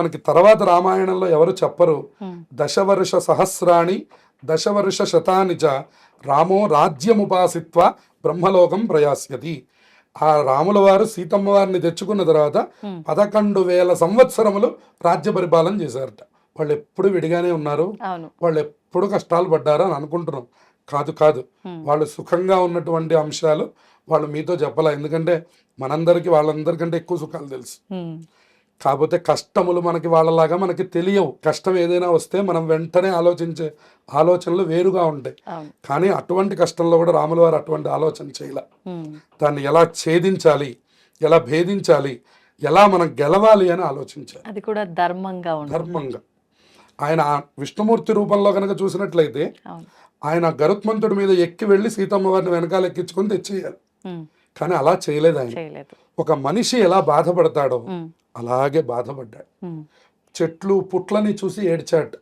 మనకి తర్వాత రామాయణంలో ఎవరు చెప్పరు. దశవర్ష సహస్రాణి దశవర్ష శతాని చ రామో రాజ్యముపాసిత్వ బ్రహ్మలోకం ప్రయాస్యతి. ఆ రాముల వారు సీతమ్మ వారిని తెచ్చుకున్న తర్వాత పదకొండు వేల సంవత్సరములు రాజ్య పరిపాలన చేశారట. వాళ్ళు ఎప్పుడు విడిగానే ఉన్నారు. వాళ్ళు ఎప్పుడు కష్టాలు పడ్డారు అని అనుకుంటున్నాం. కాదు కాదు. వాళ్ళు సుఖంగా ఉన్నటువంటి అంశాలు వాళ్ళు మీతో చెప్పాల? ఎందుకంటే మనందరికీ వాళ్ళందరికంటే ఎక్కువ సుఖాలు తెలుసు. కాకపోతే కష్టములు మనకి వాళ్ళలాగా మనకి తెలియవు. కష్టం ఏదైనా వస్తే మనం వెంటనే ఆలోచించే ఆలోచనలు వేరుగా ఉంటాయి. కానీ అటువంటి కష్టంలో కూడా రాముల వారు అటువంటి ఆలోచన చేయలే. దాన్ని ఎలా ఛేదించాలి ఎలా భేదించాలి ఎలా మనం గెలవాలి అని ఆలోచించాలి అది కూడా ధర్మంగా ధర్మంగా. ఆయన విష్ణుమూర్తి రూపంలో కనుక చూసినట్లయితే ఆయన గరుత్మంతుడి మీద ఎక్కి వెళ్ళి సీతమ్మ వారిని వెనకాల ఎక్కించుకొని తెచ్చేయాలి. కానీ అలా చేయలేదు ఆయన. ఒక మనిషి ఎలా బాధపడతాడో అలాగే బాధపడ్డాడు. చెట్లు పుట్లని చూసి ఏడ్చాట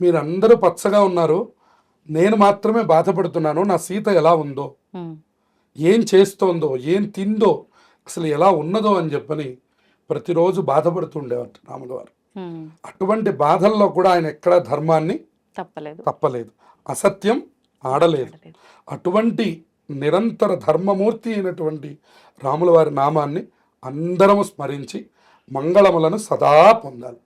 మీరందరూ పచ్చగా ఉన్నారు. నేను మాత్రమే బాధపడుతున్నాను. నా సీత ఎలా ఉందో? ఏం చేస్తోందో? ఏం తిందో? అసలు ఎలా ఉన్నదో అని చెప్పని ప్రతిరోజు బాధపడుతుండేవారు రాముల వారు అటువంటి బాధల్లో కూడా ఆయన ఎక్కడా ధర్మాన్ని తప్పలేదు. తప్పలేదు. అసత్యం ఆడలేదు. అటువంటి నిరంతర ధర్మమూర్తి అయినటువంటి రాముల వారి నామాన్ని అందరము స్మరించి మంగళములను సదా పొందాలి.